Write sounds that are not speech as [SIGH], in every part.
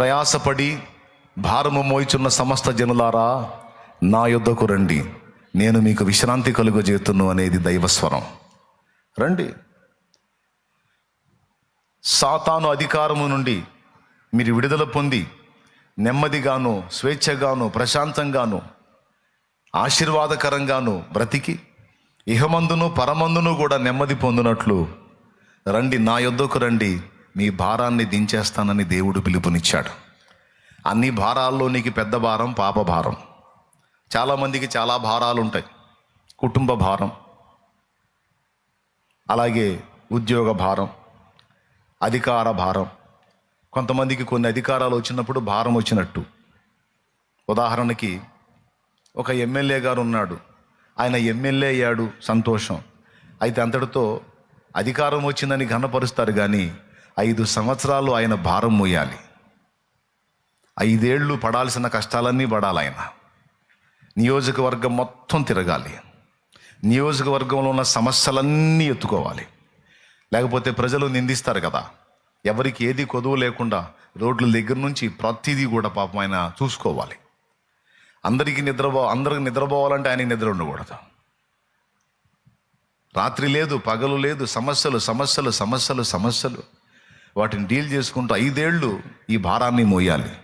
ప్రయాసపడి భారము మోయిచున్న సమస్త జనులారా నా యుద్ధకు రండి. నేను మీకు విశ్రాంతి కలుగజేతును అనేది దైవస్వరం. రండి. సాతాను అధికారము నుండి మీరు విడుదల పొంది నెమ్మదిగాను స్వేచ్ఛగాను ప్రశాంతంగాను ఆశీర్వాదకరంగాను బ్రతికి ఇహమందును పరమందును కూడా నెమ్మది పొందినట్లు రండి నా యొద్దకు రండి. మీ భారాన్ని దించేస్తానని దేవుడు పిలుపునిచ్చాడు. అన్ని భారాల్లో నీకు పెద్ద భారం పాప భారం. చాలామందికి చాలా భారాలు ఉంటాయి కుటుంబ భారం. అలాగే ఉద్యోగ భారం. అధికార భారం. కొంతమందికి కొన్ని అధికారాలు వచ్చినప్పుడు భారం వచ్చినట్టు. ఉదాహరణకి ఒక ఎమ్మెల్యే గారు ఉన్నాడు. ఆయన ఎమ్మెల్యే అయ్యాడు సంతోషం. అయితే అంతటితో అధికారం వచ్చిందని ఘనపరుస్తారు కానీ ఐదు సంవత్సరాలు ఆయన భారం మోయాలి. ఐదేళ్ళు పడాల్సిన కష్టాలన్నీ పడాలి ఆయన. నియోజకవర్గం మొత్తం తిరగాలి. నియోజకవర్గంలో ఉన్న సమస్యలన్నీ ఎత్తుకోవాలి. లేకపోతే ప్రజలు నిందిస్తారు కదా. ఎవరికి ఏది కొదువు లేకుండా రోడ్ల దగ్గర నుంచి ప్రతిదీ కూడా పాపం ఆయన చూసుకోవాలి. అందరికీ నిద్రపో అందరికి నిద్రపోవాలంటే ఆయనకి నిద్ర ఉండకూడదు. రాత్రి లేదు పగలు లేదు సమస్యలు సమస్యలు సమస్యలు సమస్యలు. వాటిని డీల్ చేసుకుంటూ ఐదేళ్ళు ఈ భారాన్ని మోయాలి.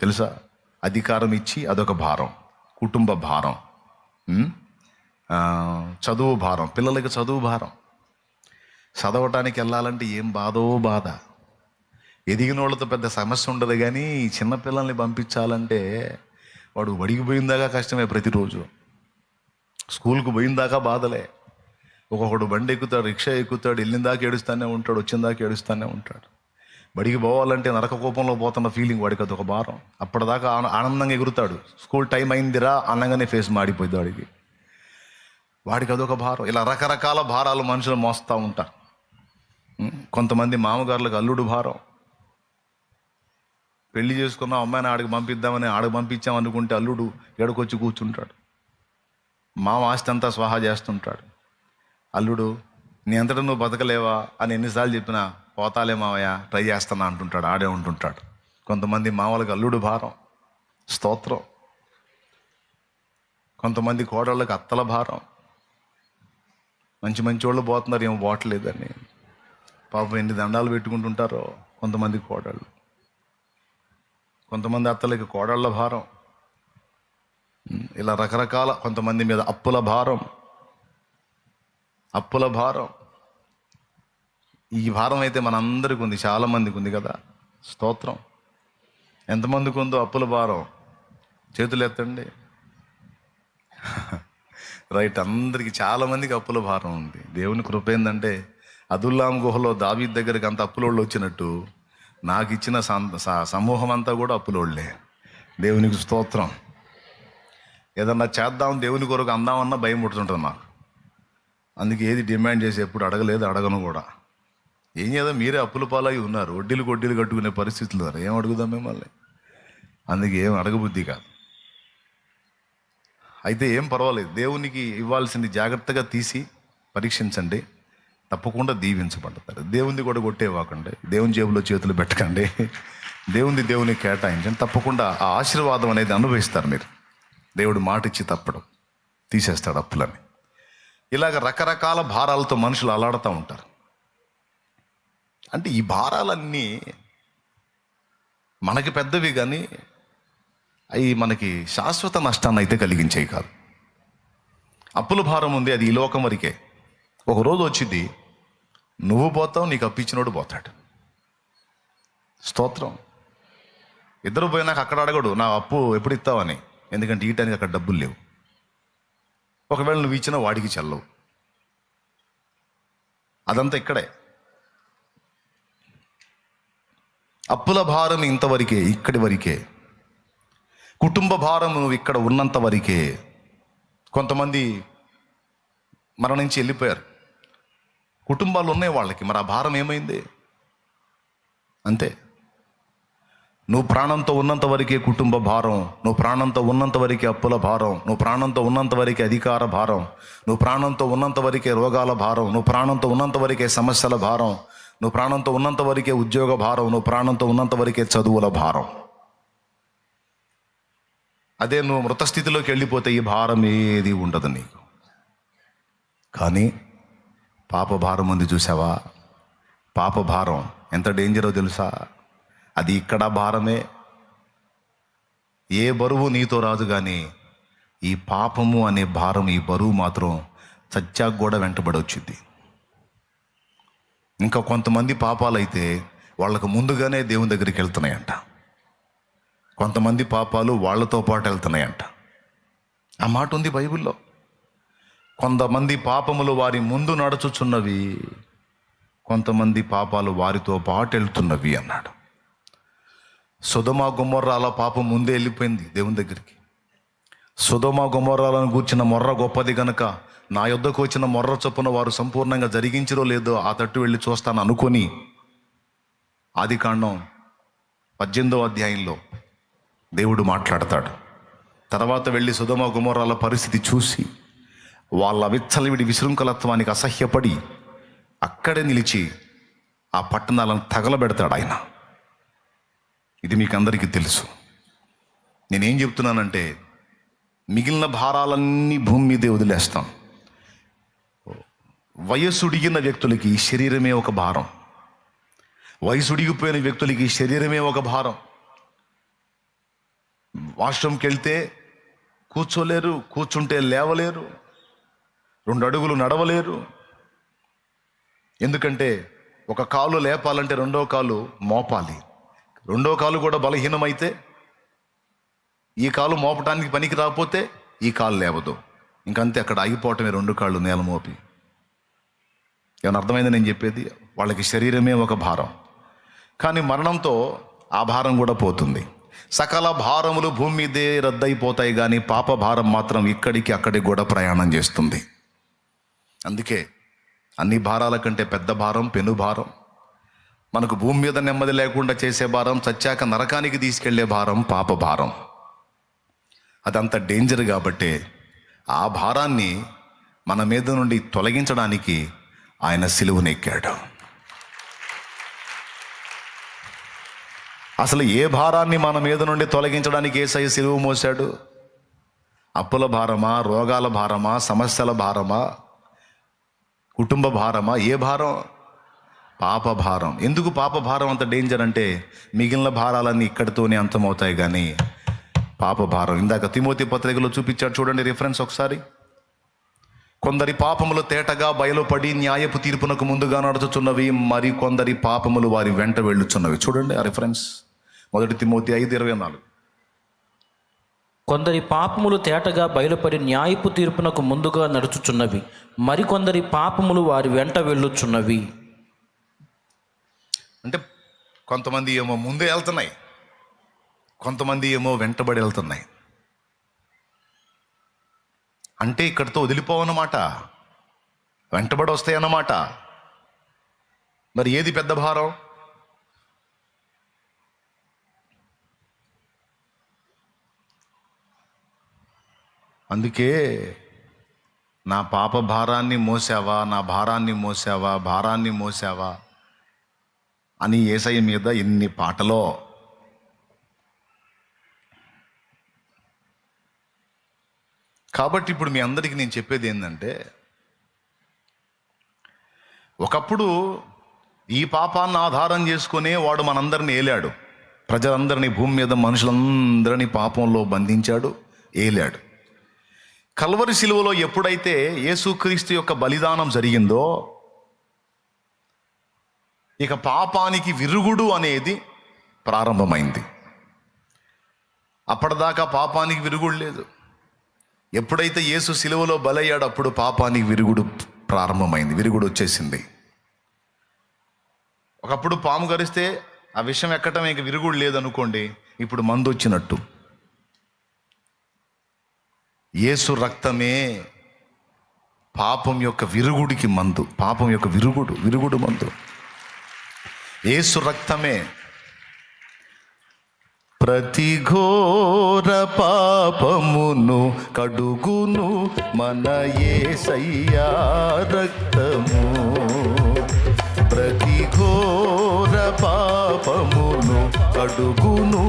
తెలుసా? అధికారం ఇచ్చి అదొక భారం. కుటుంబ భారం. చదువు భారం. పిల్లలకి చదువు భారం. చదవటానికి వెళ్ళాలంటే ఏం బాధో బాధ. ఎదిగిన వాళ్ళతో పెద్ద సమస్య ఉండదు కానీ చిన్నపిల్లల్ని పంపించాలంటే వాడు బడికి పోయిందాకా కష్టమే ప్రతిరోజు. స్కూల్కి పోయిందాకా బాధలే. ఒక్కొక్కడు బండి ఎక్కుతాడు రిక్షా ఎక్కుతాడు వెళ్ళిన దాకా ఏడుస్తూనే ఉంటాడు వచ్చిన దాకా ఏడుస్తూనే ఉంటాడు. బడికి పోవాలంటే నరక కోపంలో పోతున్న ఫీలింగ్ వాడికి అది ఒక భారం. అప్పటిదాకా ఆన- ఆనందంగా ఎగురుతాడు. స్కూల్ టైం అయిందిరా అనగానే ఫేస్ మాడిపోయింది వాడికి. వాడికి అదొక భారం. ఇలా రకరకాల భారాలు మనుషులు మోస్తూ ఉంటారు. కొంతమంది మామగారులకు అల్లుడు భారం. పెళ్ళి చేసుకున్న అమ్మాయిని ఆడికి పంపిద్దామని ఆడికి పంపించాం అనుకుంటే అల్లుడు ఎడకొచ్చి కూర్చుంటాడు. మామ ఆస్తి అంతా స్వాహా చేస్తుంటాడు. అల్లుడు నీ అంతటా నువ్వు బతకలేవా? అని ఎన్నిసార్లు చెప్పినా పోతాలే మావయ్య ట్రై చేస్తానా అంటుంటాడు ఆడే ఉంటుంటాడు. కొంతమంది మామలకు అల్లుడు భారం స్తోత్రం. కొంతమంది కోడళ్ళకి అత్తల భారం. మంచి మంచి వాళ్ళు పోతున్నారు ఏం పోవట్లేదని. పాపం ఎన్ని దండాలు పెట్టుకుంటుంటారో కొంతమంది కోడళ్ళు. కొంతమంది అత్తలకి కోడళ్ళ భారం. ఇలా రకరకాల కొంతమంది మీద అప్పుల భారం. అప్పుల భారం. ఈ భారం అయితే మనందరికి ఉంది చాలామందికి ఉంది కదా. స్తోత్రం. ఎంతమందికి ఉందో అప్పుల భారం. చేతులు ఎత్తండి. [LAUGHS] రైట్ అందరికీ చాలామందికి అప్పుల భారం ఉంది. దేవుని కృప ఏంటంటే అదుల్లాం గుహలో దావీ దగ్గరికి అంత అప్పులోళ్ళు వచ్చినట్టు నాకు ఇచ్చిన స- సమూహం అంతా కూడా అప్పులోళ్ళే. దేవునికి స్తోత్రం. ఏదన్నా చేద్దాం దేవుని కొరకు అందామన్నా భయం పుడుతుంటుంది నాకు అందుకే ఏది డిమాండ్ చేసి ఎప్పుడు అడగలేదు అడగను కూడా. ఏం చేద్దాం? మీరే అప్పుల పాలై ఉన్నారు. వడ్డీలు కొడ్డీలు కట్టుకునే పరిస్థితులు ఉన్నారు ఏం అడుగుదాం మిమ్మల్ని? అందుకే ఏం అడగబుద్ధి కాదు. అయితే ఏం పర్వాలేదు. దేవునికి ఇవ్వాల్సింది జాగ్రత్తగా తీసి పరీక్షించండి. తప్పకుండా దీవించబడతారు. దేవుని కూడా కొట్టేవాకండి. దేవుని జేబులో చేతులు పెట్టకండి. దేవుని దేవుని కేటాయించండి. తప్పకుండా ఆ ఆశీర్వాదం అనేది అనుభవిస్తారు మీరు. దేవుడు మాట ఇచ్చి తప్పడం. తీసేస్తాడు అప్పులని ఇలాగ రకరకాల భారాలతో మనుషులు అలాడుతూ ఉంటారు. అంటే ఈ భారాలన్నీ మనకి పెద్దవి కానీ అవి మనకి శాశ్వత నష్టాన్ని అయితే కలిగించేవి కాదు. అప్పుల భారం ఉంది అది ఈ లోకం వరకే. ఒకరోజు వచ్చింది నువ్వు పోతావు నీకు అప్పించినోడు పోతాడు. స్తోత్రం. ఇద్దరు పోయినాక అక్కడ అడగడు నా అప్పు ఎప్పుడు ఇస్తావని ఎందుకంటే ఈటానికి అక్కడ డబ్బులు లేవు. ఒకవేళ నువ్వు ఇచ్చినా వాడికి చెల్లవు. అదంతా ఇక్కడే. అప్పుల భారం ఇంతవరకే ఇక్కడి వరకే. కుటుంబ భారం నువ్వు ఇక్కడ ఉన్నంత వరకే. కొంతమంది మరణించి వెళ్ళిపోయారు. కుటుంబాలు ఉన్నాయి వాళ్ళకి మరి ఆ భారం ఏమైంది? అంతే. నువ్వు ప్రాణంతో ఉన్నంత వరకే కుటుంబ భారం నువ్వు ప్రాణంతో ఉన్నంత వరకే అప్పుల భారం నువ్వు ప్రాణంతో ఉన్నంత వరకే అధికార భారం నువ్వు ప్రాణంతో ఉన్నంత వరకే రోగాల భారం నువ్వు ప్రాణంతో ఉన్నంత వరకే సమస్యల భారం నువ్వు ప్రాణంతో ఉన్నంత వరకే ఉద్యోగ భారం నువ్వు ప్రాణంతో ఉన్నంత వరకే చదువుల భారం. అదే నువ్వు మృతస్థితిలోకి వెళ్ళిపోతే ఈ భారం ఏది ఉండదు నీకు. కానీ పాప భారం ఉంది చూసావా? పాప భారం ఎంత డేంజరో తెలుసా? అది ఇక్కడ భారమే. ఏ బరువు నీతో రాదు కానీ ఈ పాపము అనే భారం ఈ బరువు మాత్రం చచ్చాక కూడా వెంటబడి వచ్చింది. ఇంకా కొంతమంది పాపాలైతే వాళ్ళకు ముందుగానే దేవుని దగ్గరికి వెళ్తున్నాయంట. కొంతమంది పాపాలు వాళ్ళతో పాటు వెళ్తున్నాయంట. ఆ మాట ఉంది బైబిల్లో. కొంతమంది పాపములు వారి ముందు నడుచుచున్నవి కొంతమంది పాపాలు వారితో పాటు వెళ్తున్నవి అన్నాడు. సుధమా గుమ్మర్రాల పాపం ముందే వెళ్ళిపోయింది దేవుని దగ్గరికి. సుధమా గుమ్మర్రాలను కూర్చిన మొర్ర గొప్పది గనక నా యొద్దకు వచ్చిన మొర్ర చొప్పున వారు సంపూర్ణంగా జరిగించరో లేదో ఆ తట్టు వెళ్ళి చూస్తాను అనుకొని ఆది కాండం పద్దెనిమిదో అధ్యాయంలో దేవుడు మాట్లాడతాడు. తర్వాత వెళ్ళి సుధమ గుమ్మరాల పరిస్థితి చూసి వాళ్ళ విచ్చలవిడి విశృంఖలత్వానికి అసహ్యపడి అక్కడే నిలిచి ఆ పట్టణాలను తగలబెడతాడు ఆయన. ఇది మీకు అందరికీ తెలుసు. నేనేం చెప్తున్నానంటే మిగిలిన భారాలన్నీ భూమి మీదే వదిలేస్తాం. వయసుడిగిన వ్యక్తులకి శరీరమే ఒక భారం. వయసుడిగిపోయిన వ్యక్తులకి శరీరమే ఒక భారం. వాష్రూమ్కి వెళ్తే కూర్చోలేరు కూర్చుంటే లేవలేరు రెండు అడుగులు నడవలేరు. ఎందుకంటే ఒక కాలు లేపాలంటే రెండో కాలు మోపాలి. రెండో కాలు కూడా బలహీనమైతే ఈ కాలు మోపటానికి పనికి రాకపోతే ఈ కాలు లేవదు. ఇంకంతే అక్కడ ఆగిపోవటమే రెండు కాళ్ళు నేల మోపి. ఏమైనా అర్థమైంది నేను చెప్పేది? వాళ్ళకి శరీరమే ఒక భారం. కానీ మరణంతో ఆ భారం కూడా పోతుంది. సకల భారములు భూమి మీదే రద్దయిపోతాయి కానీ పాప భారం మాత్రం ఇక్కడికి అక్కడికి కూడా ప్రయాణం చేస్తుంది. అందుకే అన్ని భారాల కంటే పెద్ద భారం పెను భారం మనకు భూమి మీద నెమ్మది లేకుండా చేసే భారం చచ్చాక నరకానికి తీసుకెళ్ళే భారం పాప భారం. అదంత డేంజర్ కాబట్టే ఆ భారాన్ని మన మీద నుండి తొలగించడానికి ఆయన సిలువునెక్కాడు అసలు ఏ భారాన్ని మన మీద నుండి తొలగించడానికి ఏసై సిలువు మోసాడు అప్పుల భారమా రోగాల భారమా సమస్యల భారమా కుటుంబ భారమా ఏ భారం? పాపభారం. ఎందుకు పాపభారం అంత డేంజర్ అంటే మిగిలిన భారాలన్నీ ఇక్కడితోనే అంతమవుతాయి కానీ పాపభారం. ఇందాక తిమోతి పత్రికలో చూపించాడు చూడండి రిఫరెన్స్ ఒకసారి. కొందరి పాపములు తేటగా బయలుపడి న్యాయపు తీర్పునకు ముందుగా నడుచుచున్నవి మరి కొందరి పాపములు వారి వెంట వెళ్ళుచున్నవి. చూడండి ఆ రిఫరెన్స్ మొదటి తిమోతి ఐదు ఇరవై నాలుగు. కొందరి పాపములు తేటగా బయలుపడి న్యాయపు తీర్పునకు ముందుగా నడుచుచున్నవి మరికొందరి పాపములు వారి వెంట వెళ్ళుచున్నవి. అంటే కొంతమంది ఏమో ముందే వెళ్తున్నాయి కొంతమంది ఏమో వెంటబడి వెళ్తున్నాయి. అంటే ఇక్కడితో వదిలిపోవన్నమాట వెంటబడి వస్తాయన్నమాట. మరి ఏది పెద్ద భారం? అందుకే నా పాప భారాన్ని మోసావా నా భారాన్ని మోసావా భారాన్ని మోసావా అని ఏసయ్య మీద ఎన్ని పాటలో కాబట్టి ఇప్పుడు మీ అందరికీ నేను చెప్పేది ఏంటంటే ఒకప్పుడు ఈ పాపాన్ని ఆధారం చేసుకునే వాడు మనందరిని ఏలాడు. ప్రజలందరినీ భూమి మీద మనుషులందరినీ పాపంలో బంధించాడు ఏలాడు. కల్వరి శిలువలో ఎప్పుడైతే యేసుక్రీస్తు యొక్క బలిదానం జరిగిందో ఇక పాపానికి విరుగుడు అనేది ప్రారంభమైంది. అప్పటిదాకా పాపానికి విరుగుడు లేదు. ఎప్పుడైతే యేసు సిలువలో బలయ్యాడు అప్పుడు పాపానికి విరుగుడు ప్రారంభమైంది విరుగుడు వచ్చేసింది. ఒకప్పుడు పాము గరిస్తే ఆ విషయం ఎక్కటం ఇక విరుగుడు లేదనుకోండి ఇప్పుడు మందు వచ్చినట్టు. యేసు రక్తమే పాపం యొక్క విరుగుడికి మందు పాపం యొక్క విరుగుడు విరుగుడు మందు. ఏసు రక్తమే ప్రతి ఘోర పాపమును కడుగును మన ఏసయ్యా రక్తము ప్రతి ఘోర పాపమును కడుగును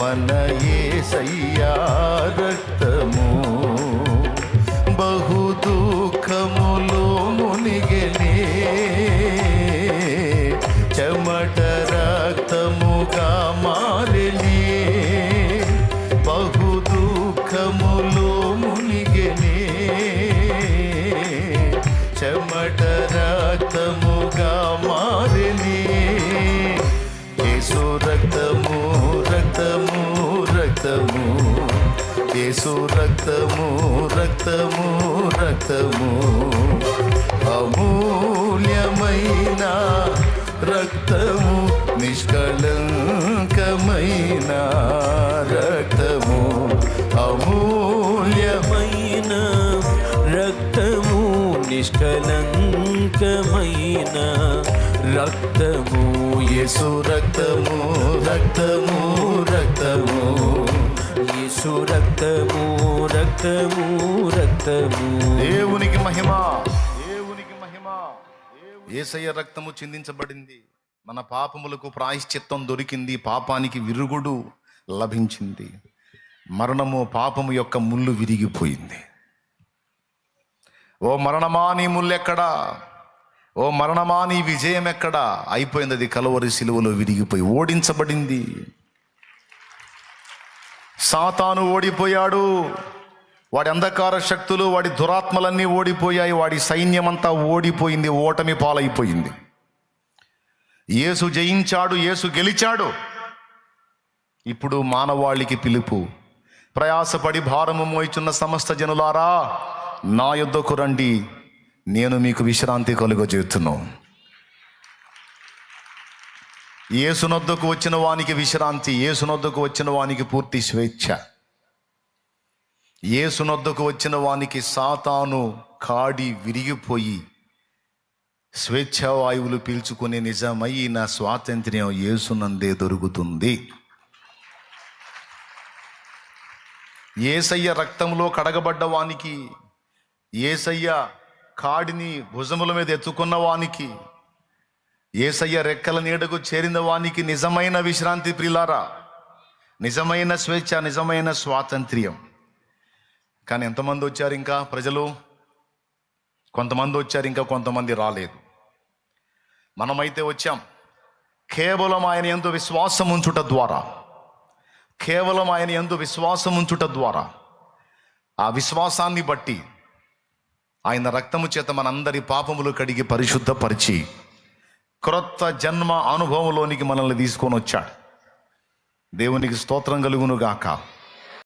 మన ఏసయ్యా రక్తము బహు దుఃఖములో మునిగే చెమట రక్తముగా మారిని బహు దుఃఖములో మునిగెనే. చెమట రక్తముగా మారిని యేసు రక్తము రక్తము రక్తము. యేసు రక్తము రక్తము రక్తము. అమూ రక్తము నిష్కళంకమైన రక్తము అమూల్యమైన రక్తము నిష్కలంకమైన రక్తము యేసు రక్తము రక్తము రక్తము యేసు రక్తము రక్తము రక్తము. దేవునికి దేవునికి మహిమ. ఏసయ్య రక్తము చిందించబడింది. మన పాపములకు ప్రాయశ్చిత్తం దొరికింది. పాపానికి విరుగుడు లభించింది. మరణము పాపము యొక్క ముళ్ళు విరిగిపోయింది. ఓ మరణమా నీ ముళ్ళెక్కడా ఓ మరణమా నీ విజయం ఎక్కడా అయిపోయింది అది కలవరి సిలువలో విరిగిపోయి ఓడించబడింది. సాతాను ఓడిపోయాడు. వాడి అంధకార శక్తులు వాడి దురాత్మలన్నీ ఓడిపోయాయి వాడి సైన్యమంతా ఓడిపోయింది ఓటమి పాలైపోయింది. యేసు జయించాడు యేసు గెలిచాడు. ఇప్పుడు మానవాళికి పిలుపు. ప్రయాసపడి భారము మోయిచున్న సమస్త జనులారా నా యుద్ధకు రండి నేను మీకు విశ్రాంతి కలుగజేస్తున్నాను ఏసునొద్దకు వచ్చిన వానికి విశ్రాంతి ఏసునొద్దకు వచ్చిన వానికి పూర్తి స్వేచ్ఛ. ఏసునొద్దకు వచ్చిన వానికి సాతాను కాడి విరిగిపోయి స్వేచ్ఛావాయువులు పీల్చుకునే నిజమైన స్వాతంత్ర్యం ఏసునందే దొరుకుతుంది. ఏసయ్య రక్తంలో కడగబడ్డ వానికి ఏసయ్య కాడిని భుజముల మీద ఎత్తుకున్న వానికి ఏసయ్య రెక్కల నీడకు చేరిన వానికి నిజమైన విశ్రాంతి ప్రిలారా నిజమైన స్వేచ్ఛ నిజమైన స్వాతంత్ర్యం. కానీ ఎంతమంది వచ్చారు ఇంకా ప్రజలు? కొంతమంది వచ్చారు ఇంకా కొంతమంది రాలేదు. మనమైతే వచ్చాం. కేవలం ఆయన ఎందు విశ్వాసం ఉంచుట ద్వారా. కేవలం ఆయన ఎందు విశ్వాసం ఉంచుట ద్వారా. ఆ విశ్వాసాన్ని బట్టి ఆయన రక్తము చేత మనందరి పాపములు కడిగి పరిశుద్ధపరిచి క్రొత్త జన్మ అనుభవంలోనికి మనల్ని తీసుకొని వచ్చాడు. దేవునికి స్తోత్రం కలుగునుగాక. గాక